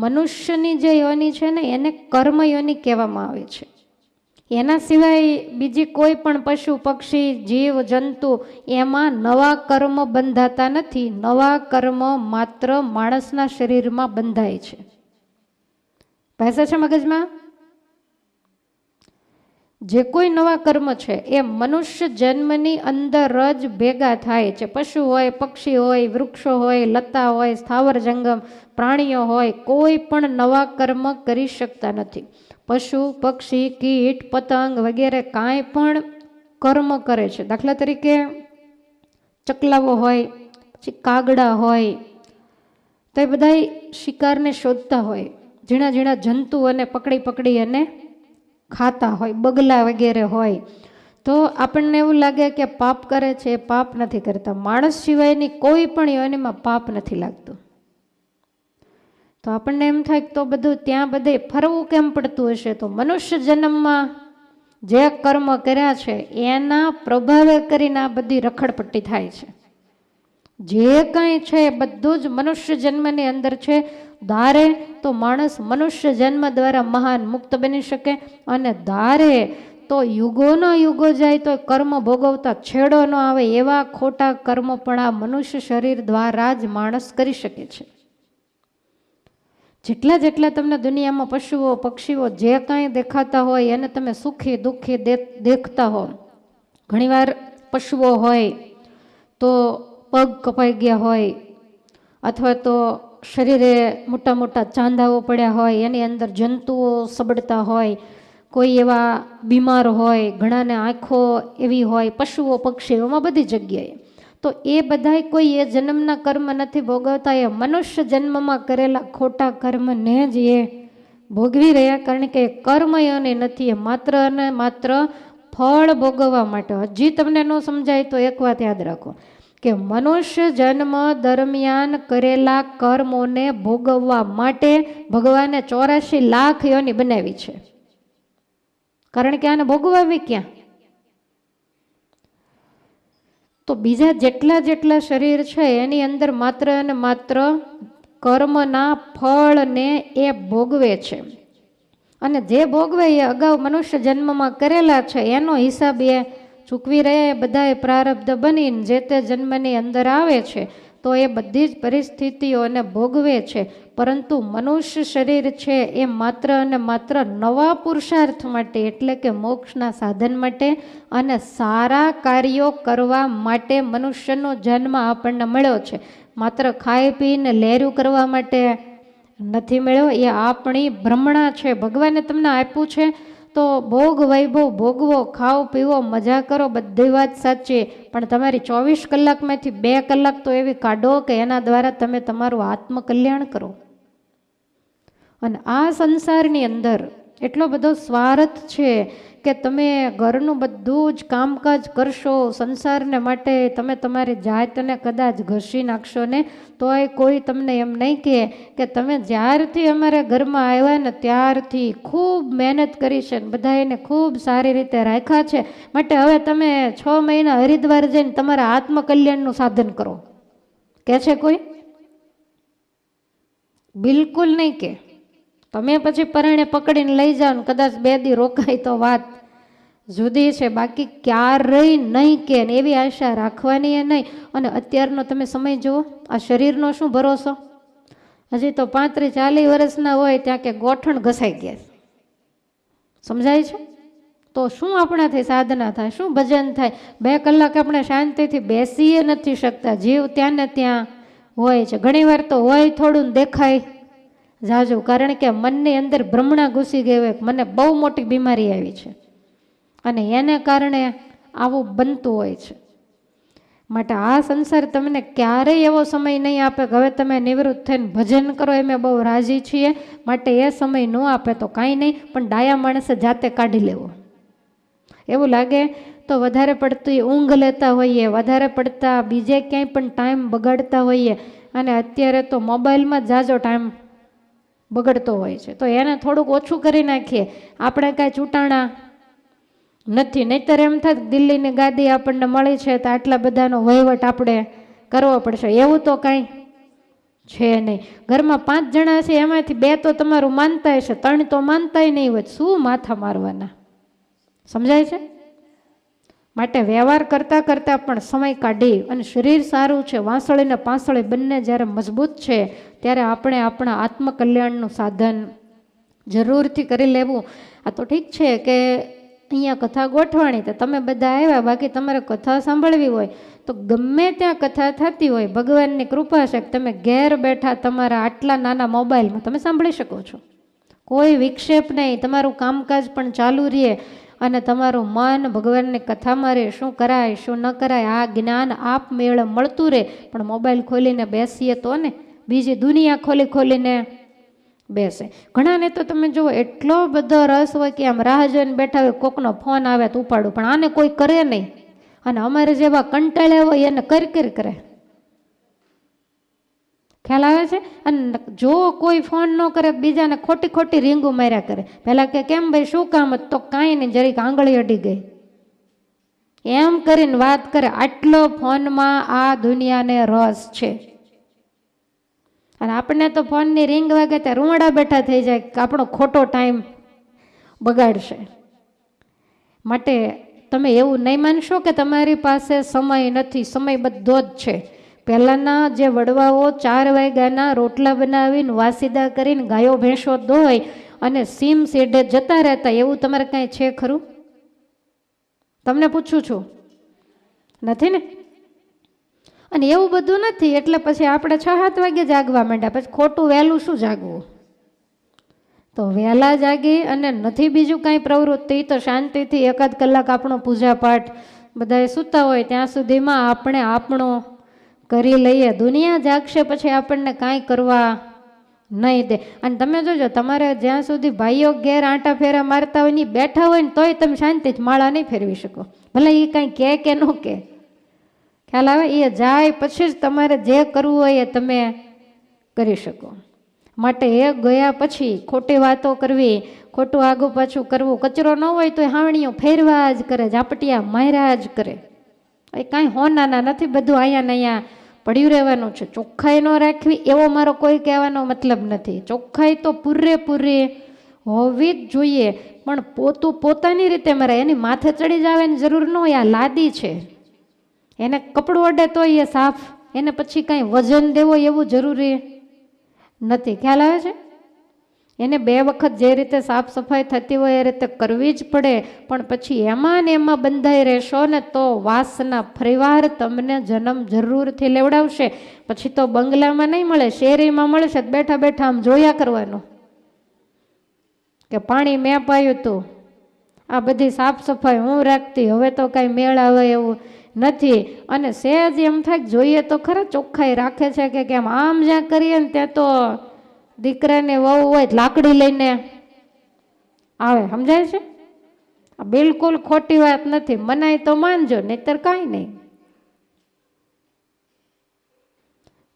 મનુષ્યની જે યોની છે ને, એને કર્મ યોની કહેવામાં આવે છે. એના સિવાય બીજી કોઈ પણ પશુ, પક્ષી, જીવ, જંતુ એમાં નવા કર્મ બંધાતા નથી. નવા કર્મ માત્ર માણસના શરીરમાં બંધાય છે. ભાષા છે મગજમાં? જે કોઈ નવા કર્મ છે, એ મનુષ્ય જન્મની અંદર જ ભેગા થાય છે. પશુ હોય, પક્ષી હોય, વૃક્ષો હોય, લતા હોય, સ્થાવર જંગમ, પ્રાણીઓ હોય, કોઈ પણ નવા કર્મ કરી શકતા નથી. પશુ, પક્ષી, કીટ, પતંગ વગેરે કાંઈ પણ કર્મ કરે છે. દાખલા તરીકે ચકલાવો હોય, પછી કાગડા હોય, તો એ બધા શિકારને શોધતા હોય. ઝીણા ઝીણા જંતુઓને પકડી પકડી અને ખાતા હોય, બગલા વગેરે હોય, તો આપણને એવું લાગે કે પાપ કરે છે, એ પાપ નથી કરતા. માણસ સિવાયની કોઈ પણ યોનિમાં પાપ નથી લાગતું. તો આપણને એમ થાય તો બધું ત્યાં બધે ફરવું કેમ પડતું હશે? તો મનુષ્ય જન્મમાં જે કર્મ કર્યા છે, એના પ્રભાવે કરીને આ બધી રખડપટ્ટી થાય છે. જે કંઈ છે બધું જ મનુષ્ય જન્મની અંદર છે. ધારે તો માણસ મનુષ્ય જન્મ દ્વારા મહાન મુક્ત બની શકે અને ધારે તો યુગોનો યુગો જાય તો કર્મ ભોગવતા છેડો ન આવે એવા ખોટા કર્મ પણ આ મનુષ્ય શરીર દ્વારા જ માણસ કરી શકે છે. જેટલા જેટલા તમને દુનિયામાં પશુઓ, પક્ષીઓ જે કાંઈ દેખાતા હોય એને તમે સુખી દુઃખી દેખતા હો. ઘણીવાર પશુઓ હોય તો પગ કપાઈ ગયા હોય અથવા તો શરીરે મોટા મોટા ચાંદાઓ પડ્યા હોય, એની અંદર જંતુઓ સબડતા હોય, કોઈ એવા બીમાર હોય, ઘણાને આંખો એવી હોય, પશુઓ પક્ષીઓમાં બધી જગ્યાએ. તો એ બધાય કોઈ એ જન્મના કર્મ નથી ભોગવતા, એ મનુષ્ય જન્મમાં કરેલા ખોટા કર્મને જ એ ભોગવી રહ્યા, કારણ કે કર્મયોને નથી, એ માત્ર અને માત્ર ફળ ભોગવવા માટે. હજી તમને ન સમજાય તો એક વાત યાદ રાખો. કે મનુષ્ય જન્મ દરમિયાન કરેલા કર્મોને ભોગવવા માટે ભગવાને ચોરાશી લાખ યોની બનાવી છે. કારણ કે આને ભોગવાવી ક્યાં? તો બીજા જેટલા જેટલા શરીર છે, એની અંદર માત્ર અને માત્ર કર્મના ફળને એ ભોગવે છે. અને જે ભોગવે એ અગાઉ મનુષ્ય જન્મમાં કરેલા છે, એનો હિસાબ એ ચૂકવી રહ્યા એ બધાએ પ્રારબ્ધ બનીને જે તે જન્મની અંદર આવે છે, તો એ બધી જ પરિસ્થિતિઓને ભોગવે છે. પરંતુ મનુષ્ય શરીર છે એ માત્ર અને માત્ર નવા પુરુષાર્થ માટે, એટલે કે મોક્ષના સાધન માટે અને સારા કાર્યો કરવા માટે મનુષ્યનો જન્મ આપણને મળ્યો છે. માત્ર ખાઈ પીને લહેરું કરવા માટે નથી મળ્યો, એ આપણી ભ્રમણા છે. ભગવાને તમને આપ્યું છે તો ભોગ વૈભવ, ભોગવો, ખાઓ પીવો મજા કરો, બધી વાત સાચી. પણ તમારી ચોવીસ કલાકમાંથી બે કલાક તો એવી કાઢો કે એના દ્વારા તમે તમારું આત્મકલ્યાણ કરો. અને આ સંસારની અંદર એટલો બધો સ્વાર્થ છે કે તમે ઘરનું બધું જ કામકાજ કરશો સંસારને માટે, તમે તમારી જાતને કદાચ ઘસી નાખશો ને, તોય કોઈ તમને એમ નહીં કહે કે તમે જ્યારથી અમારા ઘરમાં આવ્યા ને ત્યારથી ખૂબ મહેનત કરી છે ને બધા એને ખૂબ સારી રીતે રાખ્યા છે. માટે હવે તમે છ મહિના હરિદ્વાર જઈને તમારા આત્મકલ્યાણનું સાધન કરો. કહે છે કોઈ? બિલકુલ નહીં કે તમે પછી પરણે પકડીને લઈ જાઓ કદાચ બે દી રોકાય તો વાત. જુદી છે, બાકી ક્યારેય નહીં કે એવી આશા રાખવાની એ નહીં. અને અત્યારનો તમે સમય જુઓ, આ શરીરનો શું ભરોસો? હજી તો પાંત્રીસ ચાલીસ વર્ષના હોય ત્યાં કે ગોઠણ ઘસાઈ ગયા સમજાય છે? તો શું આપણાથી સાધના થાય? શું ભજન થાય? બે કલાક આપણે શાંતિથી બેસીએ નથી શકતા. જીવ ત્યાં ને ત્યાં હોય છે. ઘણીવાર તો હોય થોડું દેખાય. જાજુ, કારણ કે મનની અંદર ભ્રમણા ઘૂસી ગઈ હોય મને બહુ મોટી બીમારી આવી છે. અને એને કારણે આવું બનતું હોય છે. માટે આ સંસાર તમને ક્યારેય એવો સમય નહીં આપે કે હવે તમે નિવૃત્ત થઈને ભજન કરો, એમ બહુ રાજી છીએ. માટે એ સમય ન આપે તો કાંઈ નહીં, પણ ડાયા માણસે જાતે કાઢી લેવો. એવું લાગે તો વધારે પડતી ઊંઘ લેતા હોઈએ, વધારે પડતા બીજે ક્યાંય પણ ટાઈમ બગાડતા હોઈએ. અને અત્યારે તો મોબાઈલમાં જાજો ટાઈમ બગડતો હોય છે. તો એને થોડુંક ઓછું કરી નાખીએ. આપણે કાંઈ ચૂંટાણા નથી. નહીતર એમ થાય દિલ્હીની ગાદી આપણને મળી છે તો આટલા બધાનો વહીવટ આપણે કરવો પડશે. એવું તો કાંઈ છે નહીં. ઘરમાં પાંચ જણા છે એમાંથી બે તો તમારું માનતા હશે ત્રણ તો માનતાય નહીં હોય શું માથા મારવાના? સમજાય છે? માટે વ્યવહાર કરતાં કરતાં પણ સમય કાઢી અને શરીર સારું છે, વાંસળી ને પાંસળી બંને જ્યારે મજબૂત છે, ત્યારે આપણે આપણા આત્મકલ્યાણનું સાધન જરૂરથી કરી લેવું. આ તો ઠીક છે કે અહીંયા કથા ગોઠવાણી, તો તમે બધા આવ્યા, બાકી તમારે કથા સાંભળવી હોય, તો ગમે ત્યાં કથા થતી હોય, ભગવાનની કૃપા છે કે તમે ઘેર બેઠા તમારા આટલા નાના મોબાઈલમાં તમે સાંભળી શકો છો. કોઈ વિક્ષેપ નહીં, તમારું કામકાજ પણ ચાલુ રહે. અને તમારું મન ભગવાનની કથામાં રહે, શું કરાય, શું ન કરાય, આ જ્ઞાન આપમેળે મળતું રહે. પણ મોબાઈલ ખોલીને બેસીએ તો ને, બીજી દુનિયા ખોલી ખોલીને બેસે. ઘણાને તો તમે જુઓ, એટલો બધો રસ હોય કે આમ રાહ જોઈને બેઠા હોય, કોકનો ફોન આવે તો ઉપાડું, પણ આને કોઈ કરે નહીં. અને અમારે જેવા કંટાળ્યા હોય એને કરી કરી કરે. ખ્યાલ આવે છે? અને જો કોઈ ફોન ન કરે, બીજાને ખોટી ખોટી રીંગો માર્યા કરે. પહેલાં કે, કેમ ભાઈ, શું કામ? તો કાંઈ નહીં, જરીક આંગળી અડી ગઈ. એમ કરીને વાત કરે, આટલો ફોનમાં આ દુનિયાને રસ છે. અને આપણને તો ફોનની રિંગ વાગે ત્યાં રૂંવાડા બેઠા થઈ જાય કે આપણો ખોટો ટાઈમ બગાડશે. માટે તમે એવું નહીં માનશો કે તમારી પાસે સમય નથી? સમય બધો જ છે. પહેલાંના જે વડવાઓ ચાર વાગ્યાના રોટલા બનાવીને વાસીદા કરીને ગાયો ભેંસો ધોઈ અને સીમ શેડે જતા રહેતા, એવું તમારે કાંઈ છે ખરું? તમને પૂછું છું. નથી ને? અને એવું બધું નથી, એટલે પછી આપણે છ સાત વાગે જાગવા માંડ્યા, પછી ખોટું વહેલું શું જાગવું? તો વહેલા જાગી અને નથી બીજું કાંઈ પ્રવૃત્તિ, તો શાંતિથી એકાદ કલાક આપણો પૂજાપાઠ બધાએ સૂતા હોય, ત્યાં સુધીમાં આપણે આપણો કરી લઈએ. દુનિયા જાગશે પછી આપણને કાંઈ કરવા નહીં દે. અને તમે જોજો, તમારે જ્યાં સુધી ભાઈઓ ઘેર આંટા ફેરા મારતા હોય ને બેઠા હોય ને તોય તમે શાંતિથી માળા નહીં ફેરવી શકો. ભલે એ કાંઈ કહે કે ન કહે. ખ્યાલ આવે? એ જાય પછી જ તમારે જે કરવું હોય એ તમે કરી શકો. માટે એ ગયા પછી ખોટી વાતો કરવી, ખોટું આગું પાછું કરવું. કચરો ન હોય તો હાવણીઓ ફેરવા જ કરે, ઝાપટિયા માર્યા જ કરે. એ કાંઈ હોનાના નથી, બધું અહીંયા ને અહીંયા પડ્યું રહેવાનું છે. ચોખ્ખાઈ ન રાખવી, એવો મારો કોઈ કહેવાનો મતલબ નથી. ચોખ્ખાઈ તો પૂરેપૂરી હોવી જ જોઈએ, પણ પોતું પોતાની રીતે મરાય. એની માથે ચડી જવાની જરૂર ન હોય, આ લાદી છે. એને કપડું અડે તો એ સાફ, એને પછી કાંઈ વજન દેવો એવું જરૂરી નથી. ખ્યાલ આવે છે? એને બે વખત જે રીતે સાફ સફાઈ થતી હોય એ રીતે કરવી જ પડે. પણ પછી એમાં ને એમાં બંધાઈ રહેશો ને તો વાસના ફરીવાર તમને જન્મ જરૂરથી લેવડાવશે. પછી તો બંગલામાં નહીં મળે, શેરીમાં મળશે બેઠા બેઠા આમ જોયા કરવાનું. કે પાણી મેં પાયું હતું આ બધી સાફ સફાઈ હું રાખતી, હવે તો કાંઈ મેળ આવે એવું નથી. અને સહેજ એમ થાય જોઈએ તો ખરા ચોખ્ખાઈ રાખે છે કે કેમ? આમ જ્યાં કરીએ ને ત્યાં તો દીકરાને વહુ હોય લાકડી લઈને આવે, સમજાય છે? બિલકુલ ખોટી વાત નથી. મનાય તો માનજો, નહીતર કાંઈ નહીં.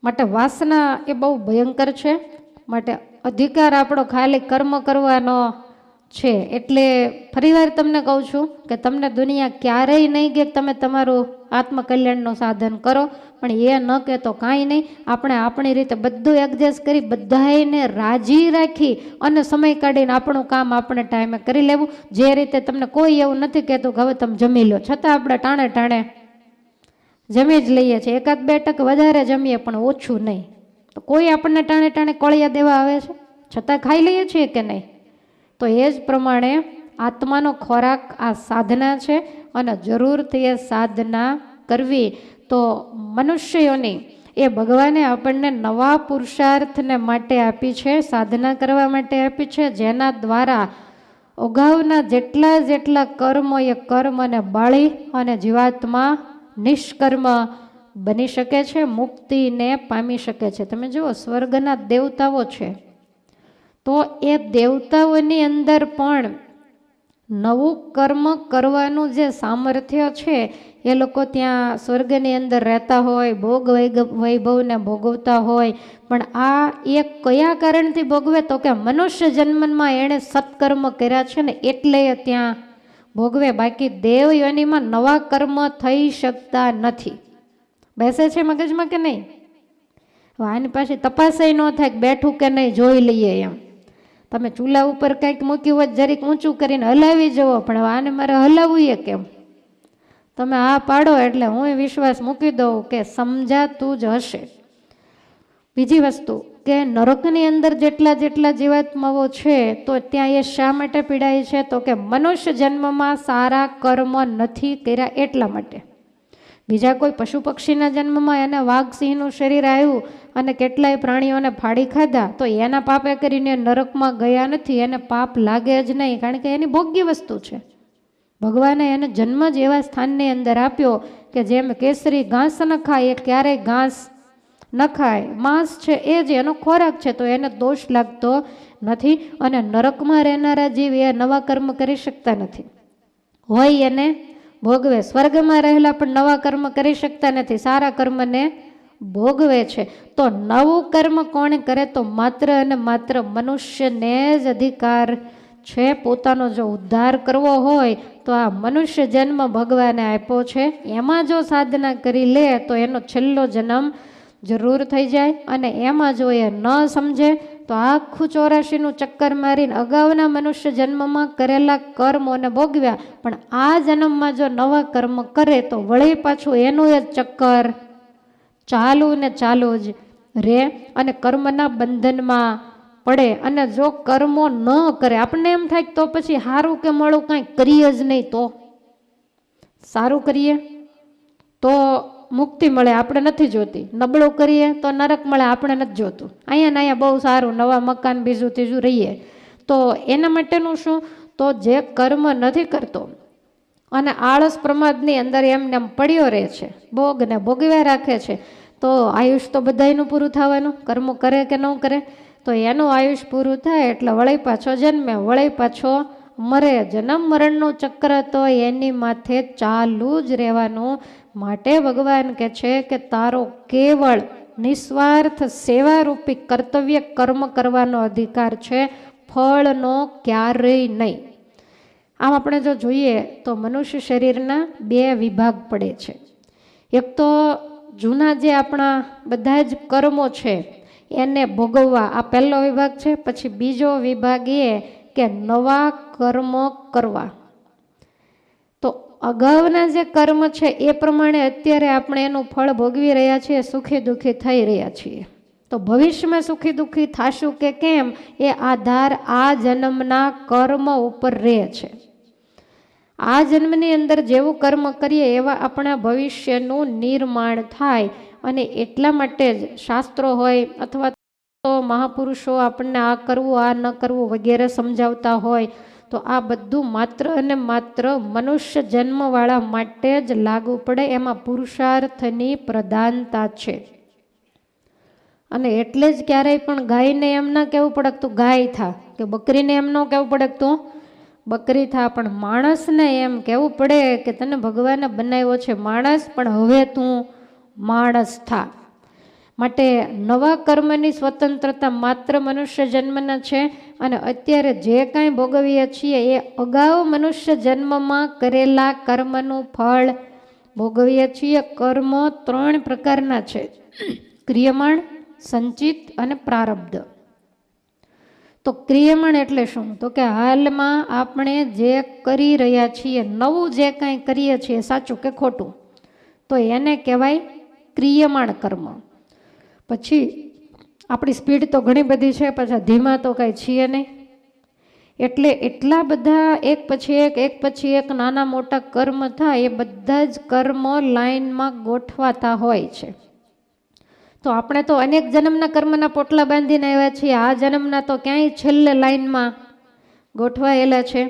માટે વાસના એ બહુ ભયંકર છે. માટે અધિકાર આપણો ખાલી કર્મ કરવાનો છે. એટલે ફરીવાર તમને કહું છું કે તમને દુનિયા ક્યારેય નહીં કે તમે તમારું આત્મકલ્યાણનું સાધન કરો. પણ એ ન કે તો કાંઈ નહીં. આપણે આપણી રીતે બધું એડજસ્ટ કરી બધાને રાજી રાખી અને સમય કાઢીને આપણું કામ આપણે ટાઈમે કરી લેવું. જે રીતે તમને કોઈ એવું નથી કહેતું કે હવે તમે જમી લો. છતાં આપણે ટાણે ટાણે જમી જ લઈએ છીએ. એકાદ બે વધારે જમીએ પણ ઓછું નહીં. તો કોઈ આપણને ટાણે ટાણે કોળિયા દેવા આવે છે? છતાં ખાઈ લઈએ છીએ કે નહીં? તો એ જ પ્રમાણે આત્માનો ખોરાક આ સાધના છે અને જરૂરથી એ સાધના કરવી. તો મનુષ્યોની એ ભગવાને આપણને નવા પુરુષાર્થને માટે આપી છે, સાધના કરવા માટે આપી છે, જેના દ્વારા અગાઉના જેટલા જેટલા કર્મો એ કર્મને બાળી અને જીવાત્મા નિષ્કર્મ બની શકે છે, મુક્તિને પામી શકે છે. તમે જુઓ, સ્વર્ગના દેવતાઓ છે. તો એ દેવતાઓની અંદર પણ નવું કર્મ કરવાનું જે સામર્થ્ય છે, એ લોકો ત્યાં સ્વર્ગની અંદર રહેતા હોય, ભોગ વૈભવને ભોગવતા હોય. પણ આ એ કયા કારણથી ભોગવે? તો કે મનુષ્ય જન્મમાં એણે સત્કર્મ કર્યા છે ને, એટલે ત્યાં ભોગવે. બાકી દેવ યોનિમાં નવા કર્મ થઈ શકતા નથી. બેસે છે મગજમાં કે નહીં? આની પાછી તપાસાય ન થાય બેઠું કે નહીં, જોઈ લઈએ એમ. તમે ચૂલા ઉપર કંઈક મૂક્યું હોય જરીક ઊંચું કરીને હલાવી જવો પણ આને મારે હલાવવું એ કેમ? તમે આ પાડો એટલે હું વિશ્વાસ મૂકી દઉં કે સમજાતું જ હશે. બીજી વસ્તુ, કે નરકની અંદર જેટલા જેટલા જીવાત્માઓ છે, તો ત્યાં એ શા માટે પીડાય છે? તો કે મનુષ્ય જન્મમાં સારા કર્મ નથી કર્યા એટલા માટે. બીજા કોઈ પશુ પક્ષીના જન્મમાં એને વાઘસિંહનું શરીર આવ્યું અને કેટલાય પ્રાણીઓને ફાડી ખાધા, તો એના પાપે કરીને નરકમાં ગયા નથી, એને પાપ લાગે જ નહીં, કારણ કે એની ભોગ્ય વસ્તુ છે. ભગવાને એને જન્મ જ એવા સ્થાનની અંદર આપ્યો કે જેમ કેસરી ઘાસ ન ખાય, એ ક્યારેય ઘાસ ન ખાય. માંસ છે એ જ, એનો ખોરાક છે, તો એને દોષ લાગતો નથી અને નરકમાં રહેનારા જીવ એ નવા કર્મ કરી શકતા નથી. હોય એને ભોગવે. સ્વર્ગમાં રહેલા પણ નવા કર્મ કરી શકતા નથી. સારા કર્મને ભોગવે છે. તો નવું કર્મ કોણ કરે? તો માત્ર અને માત્ર મનુષ્યને જ અધિકાર છે. પોતાનો જો ઉદ્ધાર કરવો હોય, તો આ મનુષ્ય જન્મ ભગવાને આપ્યો છે. એમાં જો સાધના કરી લે, તો એનો છેલ્લો જન્મ જરૂર થઈ જાય અને એમાં જો એ ન સમજે તો આખું ચોરાશીનું ચક્કર મારીને અગાઉના મનુષ્ય જન્મમાં કરેલા કર્મોને ભોગવ્યા. પણ આ જન્મમાં જો નવા કર્મ કરે તો વળી પાછું એનું એ ચક્કર. ચાલુ ને ચાલુ જ રહે અને કર્મના બંધનમાં પડે અને જો કર્મો ન કરે, આપણને એમ થાય તો પછી સારું કે મળું કાંઈ કરીએ જ નહીં તો. સારું કરીએ તો મુક્તિ મળે આપણે નથી જોતી. નબળું કરીએ તો નરક મળે આપણે નથી જોતું. અહીંયા અહીંયા બહુ સારું, નવા મકાન, બીજું ત્રીજું રહીએ. તો એના માટેનું શું? તો જે કર્મ નથી કરતો અને આળસ પ્રમાદની અંદર એમને એમ પડ્યો રહે છે ભોગને ભોગવ્યા રાખે છે, તો આયુષ તો બધાયનું પૂરું થવાનું, કર્મો કરે કે ન કરે? તો એનું આયુષ પૂરું થાય એટલે વળી પાછો જન્મે, વળી પાછો મરે. જન્મ મરણનું ચક્ર તો એની માથે ચાલુ જ રહેવાનું. માટે ભગવાન કે છે કે તારો કેવળ નિસ્વાર્થ સેવારૂપી કર્તવ્ય કર્મ કરવાનો અધિકાર છે, ફળનો ક્યારેય નહીં. આમ આપણે જો જોઈએ તો મનુષ્ય શરીરના બે વિભાગ પડે છે. એક તો જૂના જે આપણા બધા જ કર્મો છે, એને ભોગવવા આ પહેલો વિભાગ છે, પછી બીજો વિભાગ એ કે નવા કર્મ કરવા. અગાઉના જે કર્મ છે એ પ્રમાણે અત્યારે આપણે એનું ફળ ભોગવી રહ્યા છીએ, સુખી દુઃખી થઈ રહ્યા છીએ. તો ભવિષ્યમાં સુખી દુઃખી થશું કે કેમ? એ આધાર આ જન્મના કર્મ ઉપર રહે છે. આ જન્મની અંદર જેવું કર્મ કરીએ એવા આપણા ભવિષ્યનું નિર્માણ થાય અને એટલા માટે જ શાસ્ત્રો હોય અથવા તો મહાપુરુષો આપણને આ કરવું, આ ન કરવું વગેરે સમજાવતા હોય તો આ બધું માત્ર અને માત્ર મનુષ્ય જન્મવાળા માટે જ લાગુ પડે, એમાં પુરુષાર્થની પ્રધાનતા છે. અને એટલે જ ક્યારેય પણ ગાયને એમ ના કહેવું પડે તું ગાય થા, કે બકરીને એમ ન કહેવું પડે તું બકરી થા, પણ માણસને એમ કહેવું પડે કે તને ભગવાને બનાવ્યો છે, માણસ, પણ હવે તું માણસ થા. માટે નવા કર્મની સ્વતંત્રતા માત્ર મનુષ્ય જન્મના છે અને અત્યારે જે કાંઈ ભોગવીએ છીએ એ અગાઉ મનુષ્ય જન્મમાં કરેલા કર્મનું ફળ ભોગવીએ છીએ. કર્મ ત્રણ પ્રકારના છે. ક્રિયમાણ, સંચિત અને પ્રારબ્ધ. તો ક્રિયમણ એટલે શું? તો કે હાલમાં આપણે જે કરી રહ્યા છીએ, નવું જે કાંઈ કરીએ છીએ, સાચું કે ખોટું? તો એને કહેવાય ક્રિયમાણ કર્મ. પછી આપણી સ્પીડ તો ઘણી બધી છે, પાછા ધીમા તો કાંઈ છીએ નહીં. એટલે એટલા બધા એક પછી એક એક પછી એક નાના મોટા કર્મ થાય, એ બધા જ કર્મો લાઈનમાં ગોઠવાતા હોય છે. તો આપણે તો અનેક જન્મના કર્મના પોટલા બાંધીને આવ્યા છીએ. આ જન્મના તો ક્યાંય છેલ્લે લાઈનમાં ગોઠવાયેલા છે.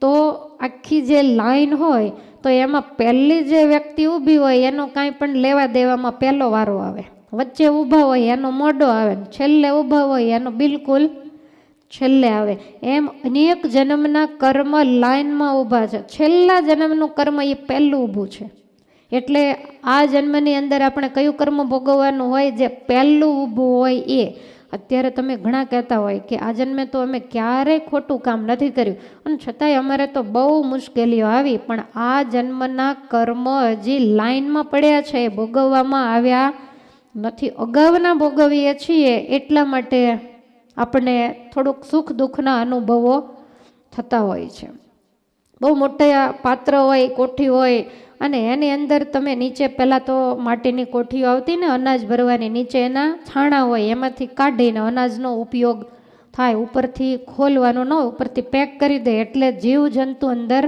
તો આખી જે લાઈન હોય, તો એમાં પહેલી જે વ્યક્તિ ઊભી હોય, એનો કાંઈ પણ લેવા દેવામાં પહેલો વારો આવે. વચ્ચે ઊભા હોય એનો મોઢો આવે છેલ્લે ઊભા હોય એનો બિલકુલ છેલ્લે આવે. એમ અનેક જન્મના કર્મ લાઈનમાં ઊભા છે. છેલ્લા જન્મનું કર્મ એ પહેલું ઊભું છે. એટલે આ જન્મની અંદર આપણે કયું કર્મ ભોગવવાનું હોય, જે પહેલું ઊભું હોય એ અત્યારે તમે ઘણા કહેતા હોય કે આ જન્મે તો અમે ક્યારેય ખોટું કામ નથી કર્યું. અને છતાંય અમારે તો બહુ મુશ્કેલીઓ આવી, પણ આ જન્મના કર્મ હજી લાઈનમાં પડ્યા છે, એ ભોગવવામાં આવ્યા નથી, અગાઉના ભોગવીએ છીએ એટલા માટે આપણને થોડુંક સુખ દુઃખના અનુભવો થતા હોય છે. બહુ મોટા પાત્ર હોય, કોઠી હોય અને એની અંદર તમે નીચે પહેલાં તો માટીની કોઠીઓ આવતી ને અનાજ ભરવાની, નીચે એના છાણા હોય એમાંથી કાઢીને અનાજનો ઉપયોગ થાય, ઉપરથી ખોલવાનું ન, ઉપરથી પેક કરી દે એટલે જીવ જંતુ અંદર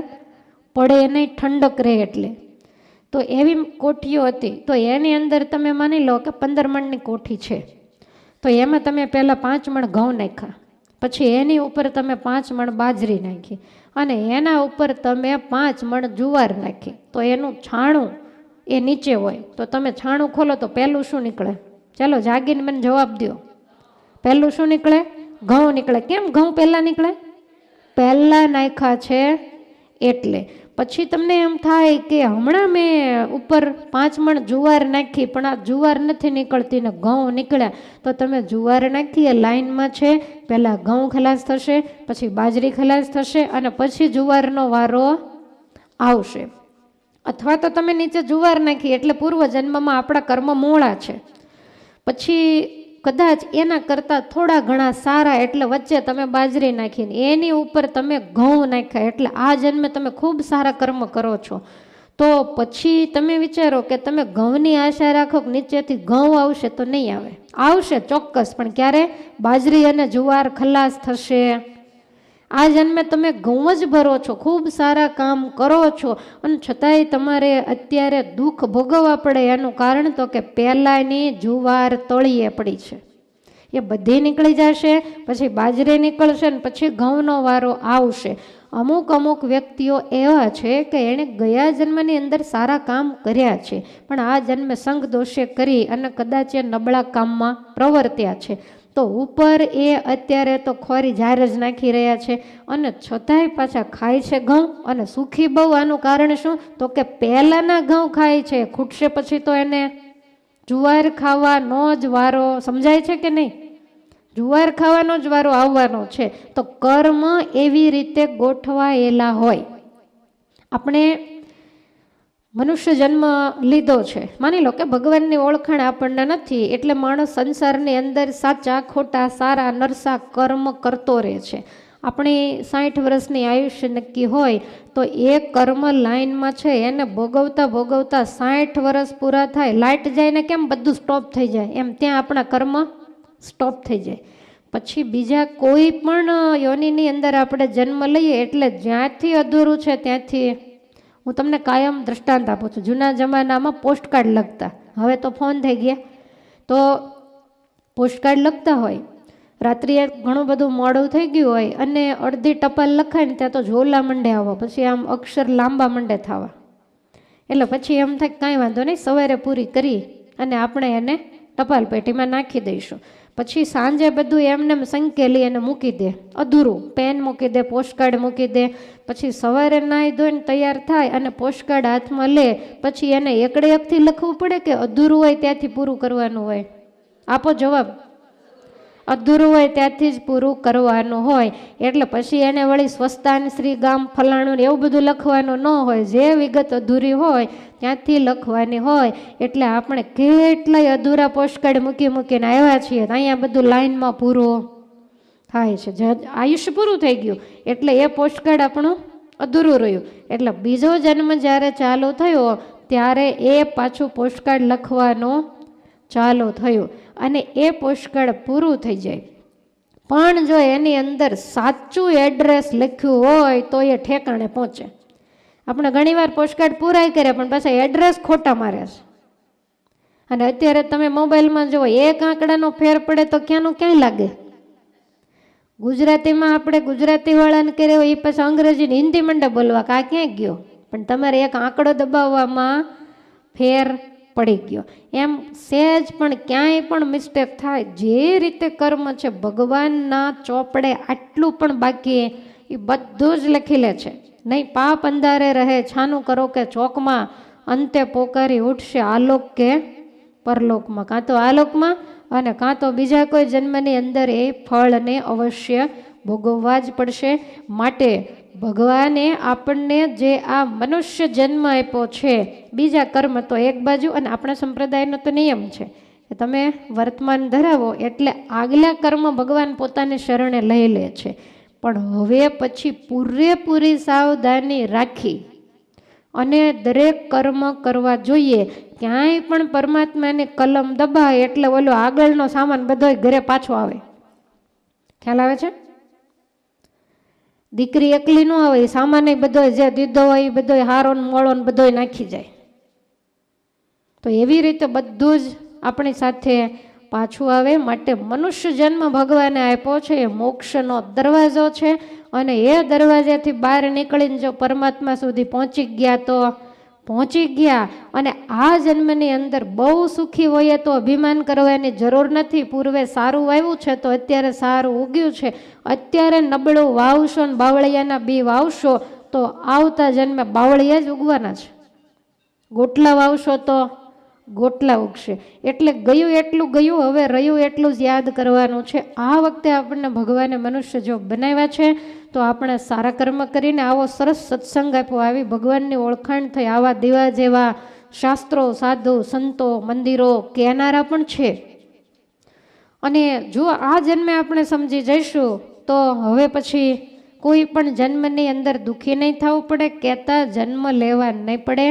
પડે નહીં, ઠંડક રહે એટલે. તો એવી કોઠીઓ હતી. તો એની અંદર તમે માની લો કે પંદર મણની કોઠી છે. તો એમાં તમે પહેલાં પાંચ મણ ઘઉં નાખ્યા. પછી એની ઉપર તમે પાંચ મણ બાજરી નાખી. અને એના ઉપર તમે પાંચ મણ જુવાર નાખી. તો એનું છાણું એ નીચે હોય. તો તમે છાણું ખોલો તો પહેલું શું નીકળે? ચાલો જાગીને મને જવાબ દો પહેલું શું નીકળે? ઘઉં નીકળે. કેમ ઘઉં પહેલાં નીકળે? પહેલાં નાખ્યા છે એટલે. પછી તમને એમ થાય કે હમણાં મેં ઉપર પાંચ મણ જુવાર નાખી, પણ આ જુવાર નથી નીકળતી ને ઘઉં નીકળ્યા, તો તમે જુવાર નાખી, એ લાઈનમાં છે, પહેલાં ઘઉં ખલાસ થશે, પછી બાજરી ખલાસ થશે અને પછી જુવારનો વારો આવશે. અથવા તો તમે નીચે જુવાર નાખી, એટલે પૂર્વજન્મમાં આપણા કર્મ મોળા છે. પછી કદાચ એના કરતાં થોડા ઘણા સારા એટલે વચ્ચે તમે બાજરી નાખીને, એની ઉપર તમે ઘઉં નાખ્યા એટલે આ જન્મે તમે ખૂબ સારા કર્મ કરો છો. તો પછી તમે વિચારો કે તમે ઘઉંની આશા રાખો કે નીચેથી ઘઉં આવશે તો નહીં આવે. આવશે ચોક્કસ, પણ ક્યારે? બાજરી અને જુવાર ખલાસ થશે. આ જન્મે તમે ઘઉં જ ભરો છો, ખૂબ સારા કામ કરો છો. અને છતાંય તમારે અત્યારે દુઃખ ભોગવવા પડે, એનું કારણ તો કે પહેલાંની જુવાર તળીએ પડી છે. એ બધી નીકળી જશે, પછી બાજરી નીકળશે ને પછી ઘઉંનો વારો આવશે. અમુક અમુક વ્યક્તિઓ એવા છે કે એણે ગયા જન્મની અંદર સારા કામ કર્યા છે, પણ આ જન્મે સંઘ દોષે કરી અને કદાચ એ નબળા કામમાં પ્રવર્ત્યા છે. તો ઉપર એ અત્યારે તો ખોરી જાર જ નાખી રહ્યા છે અને છતાંય પાછા ખાય છે ઘઉં અને સુખી બહુ. આનું કારણ શું? તો કે પહેલાંના ઘઉં ખાય છે, ખૂટશે પછી તો એને જુવાર ખાવાનો જ વારો. સમજાય છે કે નહીં? જુવાર ખાવાનો જ વારો આવવાનો છે. તો કર્મ એવી રીતે ગોઠવાયેલા હોય. આપણે મનુષ્ય જન્મ લીધો છે. માની લો કે ભગવાનની ઓળખાણ આપણને નથી, એટલે માણસ સંસારની અંદર સાચા, ખોટા, સારા, નરસા કર્મ કરતો રહે છે. આપણી સાઠ વર્ષની આયુષ્ય નક્કી હોય તો એ કર્મ લાઈનમાં છે, એને ભોગવતા ભોગવતા સાઠ વર્ષ પૂરા થાય. લાઇટ જાય ને કેમ બધું સ્ટોપ થઈ જાય? એમ ત્યાં આપણા કર્મ સ્ટોપ થઈ જાય. પછી બીજા કોઈ પણ યોનિની અંદર આપણે જન્મ લઈએ એટલે જ્યાંથી અધૂરું છે ત્યાંથી હું તમને કાયમ દ્રષ્ટાંત આપું છું. જૂના જમાનામાં પોસ્ટકાર્ડ લખતા. હવે તો ફોન થઈ ગયા. તો પોસ્ટકાર્ડ લખતા હોય. રાત્રિએ ઘણું બધું મોડું થઈ ગયું હોય અને અડધી ટપાલ લખાય ને ત્યાં તો ઝોલા મંડે આવો. પછી આમ અક્ષર લાંબા મંડે થવા. એટલે પછી એમ થાય કાંઈ વાંધો નહીં, સવારે પૂરી કરી અને આપણે એને ટપાલ પેટીમાં નાખી દઈશું. પછી સાંજે બધું એમને સંકેલી અને મૂકી દે. અધૂરું. પેન મૂકી દે પોસ્ટકાર્ડ મૂકી દે. પછી સવારે નાહી ધોઈને તૈયાર થાય અને પોસ્ટકાર્ડ હાથમાં લે. પછી એને એકડે એકથી લખવું પડે કે અધૂરું હોય ત્યાંથી પૂરું કરવાનું હોય? આપો જવાબ. અધૂરું હોય ત્યાંથી જ પૂરું કરવાનું હોય. એટલે પછી એને વળી સ્વસ્તાન શ્રી ગામ ફલાણું એવું બધું લખવાનું ન હોય. જે વિગત અધૂરી હોય ત્યાંથી લખવાની હોય એટલે આપણે કેટલાય અધૂરા પોસ્ટકાર્ડ મૂકી મૂકીને આવ્યા છીએ અહીંયા બધું લાઈનમાં પૂરું થાય છે. આયુષ્ય પૂરું થઈ ગયું એટલે એ પોસ્ટકાર્ડ આપણું અધૂરું રહ્યું. એટલે બીજો જન્મ જ્યારે ચાલુ થયો ત્યારે એ પાછું પોસ્ટકાર્ડ લખવાનો ચાલુ થયું અને એ પોસ્ટકાર્ડ પૂરું થઈ જાય. પણ જો એની અંદર સાચું એડ્રેસ લખ્યું હોય તો એ ઠેકાણે પહોંચે. આપણે ઘણીવાર પોસ્ટકાર્ડ પૂરાય કર્યા પણ પાછા એડ્રેસ ખોટા મારે છે. અને અત્યારે તમે મોબાઈલમાં જુઓ, એક આંકડાનો ફેર પડે તો ક્યાંનું ક્યાંય લાગે? ગુજરાતીમાં આપણે ગુજરાતીવાળાને કર્યો એ પછી અંગ્રેજી હિન્દી મંડે બોલવા, કે આ ક્યાંય ગયો? પણ તમારે એક આંકડો દબાવવામાં ફેર પડી ગયો. એમ સહેજ પણ ક્યાંય પણ મિસ્ટેક થાય, જે રીતે કર્મ છે, ભગવાનના ચોપડે આટલું પણ બાકી એ બધું જ લખી લે છે. નહીં, પાપ અંધારે રહે, છાનું કરો કે ચોકમાં અંતે પોકારી ઉઠશે આલોક કે પરલોકમાં. કાં તો આલોકમાં અને કાં તો બીજા કોઈ જન્મની અંદર એ ફળને અવશ્ય ભોગવવા જ પડશે. માટે ભગવાને આપણને જે આ મનુષ્ય જન્મ આપ્યો છે, બીજા કર્મ તો એક બાજુ અને આપણા સંપ્રદાયનો તો નિયમ છે. કે તમે વર્તમાન ધરાવો એટલે આગલા કર્મ ભગવાન પોતાને શરણે લઈ લે છે. પણ હવે પછી પૂરેપૂરી સાવધાની રાખી અને દરેક કર્મ કરવા જોઈએ. ક્યાંય પણ પરમાત્માની કલમ દબાય એટલે ઓલો આગળનો સામાન બધોય ઘરે પાછો આવે. ખ્યાલ આવે છે? દીકરી એકલી ન આવે સામાન બધો જે દીધો હોય એ બધો હારો મોળો ને બધોય નાખી જાય. તો એવી રીતે બધું જ આપણી સાથે પાછું આવે. માટે મનુષ્ય જન્મ ભગવાને આપ્યો છે. એ મોક્ષનો દરવાજો છે અને એ દરવાજાથી બહાર નીકળીને જો પરમાત્મા સુધી પહોંચી ગયા તો પહોંચી ગયા. અને આ જન્મની અંદર બહુ સુખી હોઈએ તો અભિમાન કરવાની જરૂર નથી. પૂર્વે સારું વાવ્યું છે તો અત્યારે સારું ઉગ્યું છે. અત્યારે નબળું વાવશો ને બાવળિયાના બી વાવશો તો આવતા જન્મે બાવળિયા જ ઉગવાના છે. ગોટલા વાવશો તો ગોટલા ઉગશે. એટલે ગયું એટલું ગયું, હવે રહ્યું એટલું જ યાદ કરવાનું છે. આ વખતે આપણને ભગવાને મનુષ્ય જો બનાવ્યા છે, તો આપણે સારા કર્મ કરીને આવો સરસ સત્સંગ આપ્યો. આવી ભગવાનની ઓળખાણ થઈ. આવા દીવા જેવા શાસ્ત્રો, સાધુ, સંતો, મંદિરો કહેનારા પણ છે. અને જો આ જન્મે આપણે સમજી જઈશું, તો હવે પછી કોઈ પણ જન્મની અંદર દુઃખી નહીં થવું પડે, કહેતા જન્મ લેવા નહીં પડે.